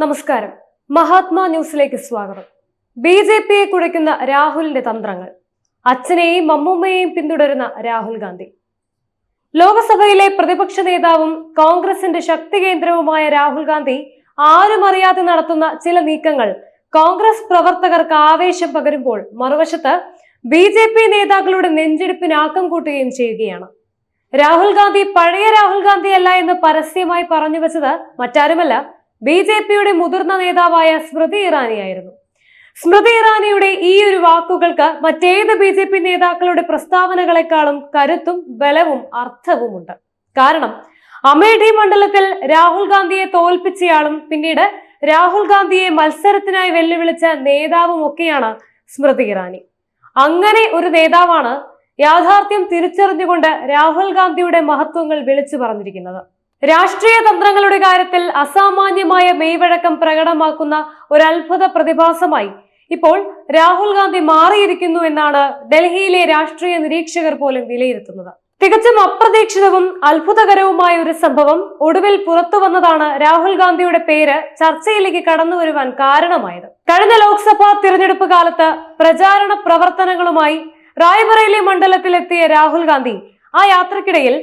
നമസ്കാരം. മഹാത്മാ ന്യൂസിലേക്ക് സ്വാഗതം. ബി ജെ പിയെ കുഴയ്ക്കുന്ന രാഹുലിന്റെ തന്ത്രങ്ങൾ. അച്ഛനെയും അമ്മൂമ്മയെയും പിന്തുടരുന്ന രാഹുൽ ഗാന്ധി. ലോകസഭയിലെ പ്രതിപക്ഷ നേതാവും കോൺഗ്രസിന്റെ ശക്തി കേന്ദ്രവുമായ രാഹുൽ ഗാന്ധി ആരും അറിയാതെ നടത്തുന്ന ചില നീക്കങ്ങൾ കോൺഗ്രസ് പ്രവർത്തകർക്ക് ആവേശം പകരുമ്പോൾ മറുവശത്ത് ബി ജെ പി നേതാക്കളുടെ നെഞ്ചെടുപ്പിന് ആക്കം കൂട്ടുകയും ചെയ്യുകയാണ്. രാഹുൽ ഗാന്ധി പഴയ രാഹുൽ ഗാന്ധി അല്ല എന്ന് പരസ്യമായി പറഞ്ഞു വെച്ചത് മറ്റാരുമല്ല ബി ജെ പിയുടെ മുതിർന്ന നേതാവായ സ്മൃതി ഇറാനിയായിരുന്നു. സ്മൃതി ഇറാനിയുടെ ഈ ഒരു വാക്കുകൾക്ക് മറ്റേത് ബി ജെ പി നേതാക്കളുടെ പ്രസ്താവനകളെക്കാളും കരുത്തും ബലവും അർത്ഥവുമുണ്ട്. കാരണം അമേഠി മണ്ഡലത്തിൽ രാഹുൽ ഗാന്ധിയെ തോൽപ്പിച്ചയാളും പിന്നീട് രാഹുൽ ഗാന്ധിയെ മത്സരത്തിനായി വെല്ലുവിളിച്ച നേതാവും ഒക്കെയാണ് സ്മൃതി ഇറാനി. അങ്ങനെ ഒരു നേതാവാണ് യാഥാർത്ഥ്യം തിരിച്ചറിഞ്ഞുകൊണ്ട് രാഹുൽ ഗാന്ധിയുടെ മഹത്വങ്ങൾ വിളിച്ചു പറഞ്ഞിരിക്കുന്നത്. രാഷ്ട്രീയ തന്ത്രങ്ങളുടെ കാര്യത്തിൽ അസാമാന്യമായ മെയ്വഴക്കം പ്രകടമാക്കുന്ന ഒരു അത്ഭുത പ്രതിഭാസമായി ഇപ്പോൾ രാഹുൽ ഗാന്ധി മാറിയിരിക്കുന്നു എന്നാണ് ഡൽഹിയിലെ രാഷ്ട്രീയ നിരീക്ഷകർ പോലും വിലയിരുത്തുന്നത്. തികച്ചും അപ്രതീക്ഷിതവും അത്ഭുതകരവുമായ ഒരു സംഭവം ഒടുവിൽ പുറത്തു വന്നതാണ് രാഹുൽ ഗാന്ധിയുടെ പേര് ചർച്ചയിലേക്ക് കടന്നു വരുവാൻ കാരണമായത്. കഴിഞ്ഞ ലോക്സഭാ തിരഞ്ഞെടുപ്പ് കാലത്ത് പ്രചാരണ പ്രവർത്തനങ്ങളുമായി റായ്ബറേലി മണ്ഡലത്തിലെത്തിയ രാഹുൽ ഗാന്ധി ആ യാത്രക്കിടയിൽ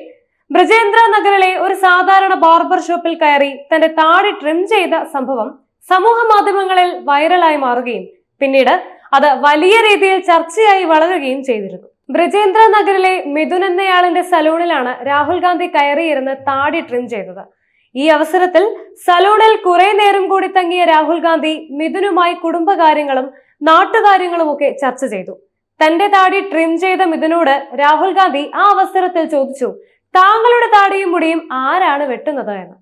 ബ്രജേന്ദ്ര നഗറിലെ ഒരു സാധാരണ ബാർബർ ഷോപ്പിൽ കയറി തന്റെ താടി ട്രിം ചെയ്ത സംഭവം സമൂഹ മാധ്യമങ്ങളിൽ വൈറലായി മാറുകയും പിന്നീട് അത് വലിയ രീതിയിൽ ചർച്ചയായി വളരുകയും ചെയ്തിരുന്നു. ബ്രജേന്ദ്ര നഗറിലെ മിഥുൻ എന്നയാളിന്റെ സലൂണിലാണ് രാഹുൽ ഗാന്ധി കയറിയിരുന്ന് താടി ട്രിം ചെയ്തത്. ഈ അവസരത്തിൽ സലൂണിൽ കുറെ നേരം കൂടി തങ്ങിയ രാഹുൽ ഗാന്ധി മിഥുനുമായി കുടുംബകാര്യങ്ങളും നാട്ടുകാര്യങ്ങളും ഒക്കെ ചർച്ച ചെയ്തു. തന്റെ താടി ട്രിം ചെയ്ത മിഥുനോട് രാഹുൽ ഗാന്ധി ആ അവസരത്തിൽ ചോദിച്ചു താങ്കളുടെ താടിയും മുടിയും ആരാണ് വെട്ടുന്നത് എന്ന്?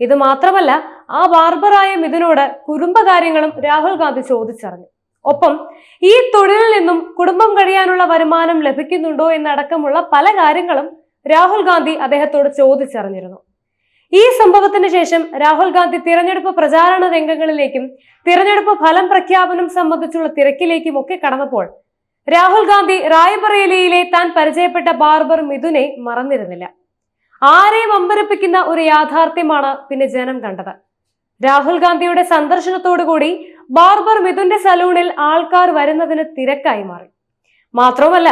ഇത് മാത്രമല്ല ആ ബാർബറായ മിഥുനോട് കുടുംബകാര്യങ്ങളും രാഹുൽ ഗാന്ധി ചോദിച്ചറിഞ്ഞു. ഒപ്പം ഈ തൊഴിലിൽ നിന്നും കുടുംബം കഴിയാനുള്ള വരുമാനം ലഭിക്കുന്നുണ്ടോ എന്നടക്കമുള്ള പല കാര്യങ്ങളും രാഹുൽ ഗാന്ധി അദ്ദേഹത്തോട് ചോദിച്ചറിഞ്ഞിരുന്നു. ഈ സംഭവത്തിന് ശേഷം രാഹുൽ ഗാന്ധി തിരഞ്ഞെടുപ്പ് പ്രചാരണ രംഗങ്ങളിലേക്കും തിരഞ്ഞെടുപ്പ് ഫലം പ്രഖ്യാപനം സംബന്ധിച്ചുള്ള തിരക്കിലേക്കും ഒക്കെ കടന്നപ്പോൾ രാഹുൽ ഗാന്ധി റായ്ബറേലിയിലെ താൻ പരിചയപ്പെട്ട ബാർബർ മിഥുനെ മറന്നിരുന്നില്ല. ആരെയും അമ്പരപ്പിക്കുന്ന ഒരു യാഥാർത്ഥ്യമാണ് പിന്നെ ജനം കണ്ടത്. രാഹുൽ ഗാന്ധിയുടെ സന്ദർശനത്തോടുകൂടി ബാർബർ മിഥുന്റെ സലൂണിൽ ആൾക്കാർ വരുന്നതിന് തിരക്കായി മാറി. മാത്രവുമല്ല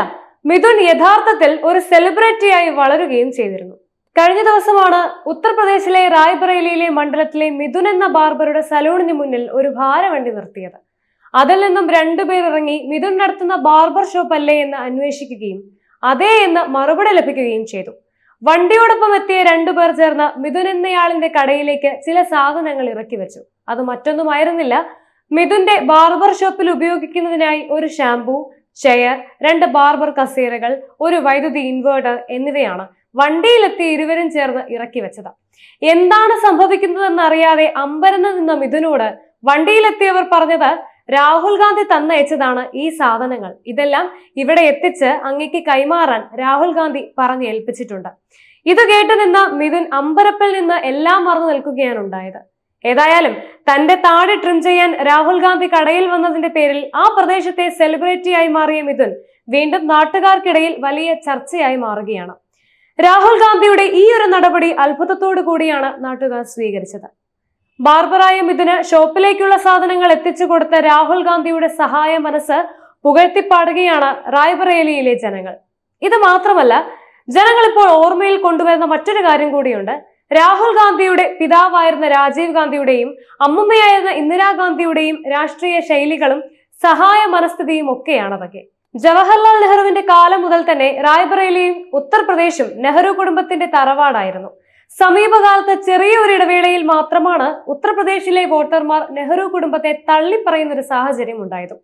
മിഥുൻ യഥാർത്ഥത്തിൽ ഒരു സെലിബ്രിറ്റിയായി വളരുകയും ചെയ്തിരുന്നു. കഴിഞ്ഞ ദിവസമാണ് ഉത്തർപ്രദേശിലെ റായ്ബറേലിയിലെ മണ്ഡലത്തിലെ മിഥുൻ എന്ന ബാർബറുടെ സലൂണിന് മുന്നിൽ ഒരു ഭാരവണ്ടി നിർത്തിയത്. അതിൽ നിന്നും രണ്ടുപേർ ഇറങ്ങി മിഥുൻ നടത്തുന്ന ബാർബർ ഷോപ്പ് അല്ലേ എന്ന് അന്വേഷിക്കുകയും അതേ എന്ന് മറുപടി ലഭിക്കുകയും ചെയ്തു. വണ്ടിയോടൊപ്പം എത്തിയ രണ്ടുപേർ ചേർന്ന് മിഥുൻ എന്നയാളിന്റെ കടയിലേക്ക് ചില സാധനങ്ങൾ ഇറക്കി വെച്ചു. അത് മറ്റൊന്നുമായിരുന്നില്ല. മിഥുന്റെ ബാർബർ ഷോപ്പിൽ ഉപയോഗിക്കുന്നതിനായി ഒരു ഷാംപൂ ചെയർ രണ്ട് ബാർബർ കസേരകൾ ഒരു വൈദ്യുതി ഇൻവേർട്ടർ എന്നിവയാണ് വണ്ടിയിലെത്തി ഇരുവരും ചേർന്ന് ഇറക്കി വെച്ചത്. എന്താണ് സംഭവിക്കുന്നതെന്ന് അറിയാതെ അമ്പരന്ന് നിന്ന മിഥുനോട് വണ്ടിയിലെത്തിയവർ പറഞ്ഞത് രാഹുൽ ഗാന്ധി തന്നയച്ചതാണ് ഈ സാധനങ്ങൾ. ഇതെല്ലാം ഇവിടെ എത്തിച്ച് അങ്ങേക്ക് കൈമാറാൻ രാഹുൽ ഗാന്ധി പറഞ്ഞു ഏൽപ്പിച്ചിട്ടുണ്ട്. ഇത് കേട്ടു നിന്ന മിഥുൻ അമ്പരപ്പിൽ നിന്ന് എല്ലാം മറന്നു നിൽക്കുകയാണ് ഉണ്ടായത്. ഏതായാലും തന്റെ താടി ട്രിം ചെയ്യാൻ രാഹുൽ ഗാന്ധി കടയിൽ വന്നതിന്റെ പേരിൽ ആ പ്രദേശത്തെ സെലിബ്രിറ്റിയായി മാറിയ മിഥുൻ വീണ്ടും നാട്ടുകാർക്കിടയിൽ വലിയ ചർച്ചയായി മാറുകയാണ്. രാഹുൽ ഗാന്ധിയുടെ ഈ ഒരു നടപടി അത്ഭുതത്തോടു കൂടിയാണ് നാട്ടുകാർ സ്വീകരിച്ചത്. ബാർബറായ ഇതിന് ഷോപ്പിലേക്കുള്ള സാധനങ്ങൾ എത്തിച്ചു കൊടുത്ത രാഹുൽ ഗാന്ധിയുടെ സഹായ മനസ്സ് പുകഴ്ത്തിപ്പാടുകയാണ് റായ്ബറേലിയിലെ ജനങ്ങൾ. ഇത് മാത്രമല്ല ജനങ്ങൾ ഇപ്പോൾ ഓർമ്മയിൽ കൊണ്ടുവരുന്ന മറ്റൊരു കാര്യം കൂടിയുണ്ട്. രാഹുൽ ഗാന്ധിയുടെ പിതാവായിരുന്ന രാജീവ് ഗാന്ധിയുടെയും അമ്മുമ്മയായിരുന്ന ഇന്ദിരാഗാന്ധിയുടെയും രാഷ്ട്രീയ ശൈലികളും സഹായ മനസ്ഥിതിയും ഒക്കെയാണതൊക്കെ ജവഹർലാൽ നെഹ്റുവിന്റെ കാലം മുതൽ തന്നെ റായ്ബറേലിയും ഉത്തർപ്രദേശും നെഹ്റു കുടുംബത്തിന്റെ തറവാടായിരുന്നു. സമീപകാലത്ത് ചെറിയ ഒരു ഇടവേളയിൽ മാത്രമാണ് ഉത്തർപ്രദേശിലെ വോട്ടർമാർ നെഹ്റു കുടുംബത്തെ തള്ളിപ്പറയുന്ന ഒരു സാഹചര്യം ഉണ്ടായത്.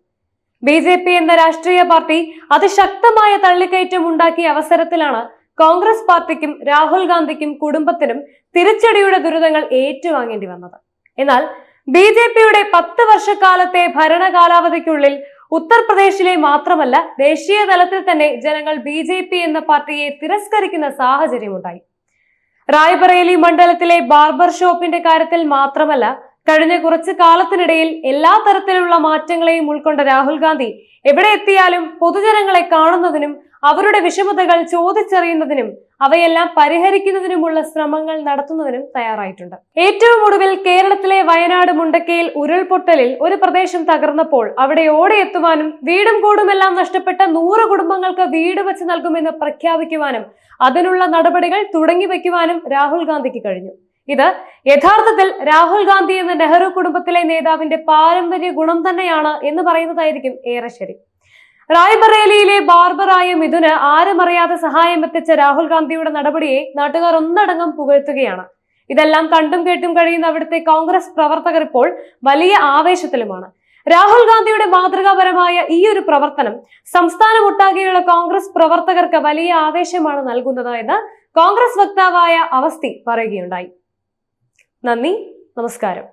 ബി ജെ പി എന്ന രാഷ്ട്രീയ പാർട്ടി അതിശക്തമായ തള്ളിക്കയറ്റം ഉണ്ടാക്കിയ അവസരത്തിലാണ് കോൺഗ്രസ് പാർട്ടിക്കും രാഹുൽ ഗാന്ധിക്കും കുടുംബത്തിനും തിരിച്ചടിയുടെ ദുരിതങ്ങൾ ഏറ്റുവാങ്ങേണ്ടി വന്നത്. എന്നാൽ ബി ജെ പിയുടെ പത്ത് വർഷക്കാലത്തെ ഭരണകാലാവധിക്കുള്ളിൽ ഉത്തർപ്രദേശിലെ മാത്രമല്ല ദേശീയ തലത്തിൽ തന്നെ ജനങ്ങൾ ബി ജെ പി എന്ന പാർട്ടിയെ തിരസ്കരിക്കുന്ന സാഹചര്യമുണ്ടായി. റായ്ബറേലി മണ്ഡലത്തിലെ ബാർബർ ഷോപ്പിന്റെ കാര്യത്തിൽ മാത്രമല്ല കഴിഞ്ഞ കുറച്ച് കാലത്തിനിടയിൽ എല്ലാ തരത്തിലുള്ള മാറ്റങ്ങളെയും ഉൾക്കൊണ്ട രാഹുൽ ഗാന്ധി എവിടെ എത്തിയാലും പൊതുജനങ്ങളെ കാണുന്നതിനും അവരുടെ വിഷമതകൾ ചോദിച്ചറിയുന്നതിനും അവയെല്ലാം പരിഹരിക്കുന്നതിനുമുള്ള ശ്രമങ്ങൾ നടത്തുന്നതിനും തയ്യാറായിട്ടുണ്ട്. ഏറ്റവും ഒടുവിൽ കേരളത്തിലെ വയനാട് മുണ്ടക്കയിൽ ഉരുൾപൊട്ടലിൽ ഒരു പ്രദേശം തകർന്നപ്പോൾ അവിടെ ഓടിയെത്തുവാനും വീടും കൂടുമെല്ലാം നഷ്ടപ്പെട്ട നൂറ് കുടുംബങ്ങൾക്ക് വീട് വെച്ച് നൽകുമെന്ന് പ്രഖ്യാപിക്കുവാനും അതിനുള്ള നടപടികൾ തുടങ്ങി വയ്ക്കുവാനും രാഹുൽ ഗാന്ധിക്ക് കഴിഞ്ഞു. ഇത് യഥാർത്ഥത്തിൽ രാഹുൽ ഗാന്ധി എന്ന നെഹ്റു കുടുംബത്തിലെ നേതാവിന്റെ പാരമ്പര്യ ഗുണം തന്നെയാണ് എന്ന് പറയുന്നതായിരിക്കും ഏറെ ശരി. റായ്ബറേലിയിലെ ബാർബറായ മിഥുന് ആരുമറിയാതെ സഹായം എത്തിച്ച രാഹുൽ ഗാന്ധിയുടെ നടപടിയെ നാട്ടുകാർ ഒന്നടങ്കം പുകഴ്ത്തുകയാണ്. ഇതെല്ലാം കണ്ടും കേട്ടും കഴിയുന്ന അവിടുത്തെ കോൺഗ്രസ് പ്രവർത്തകർ ഇപ്പോൾ വലിയ ആവേശത്തിലുമാണ്. രാഹുൽ ഗാന്ധിയുടെ മാതൃകാപരമായ ഈ ഒരു പ്രവർത്തനം സംസ്ഥാനമൊട്ടാകെയുള്ള കോൺഗ്രസ് പ്രവർത്തകർക്ക് വലിയ ആവേശമാണ് നൽകുന്നത് എന്ന് കോൺഗ്രസ് വക്താവായ അവസ്ഥി പറയുകയുണ്ടായി. നന്ദി നമസ്കാരം.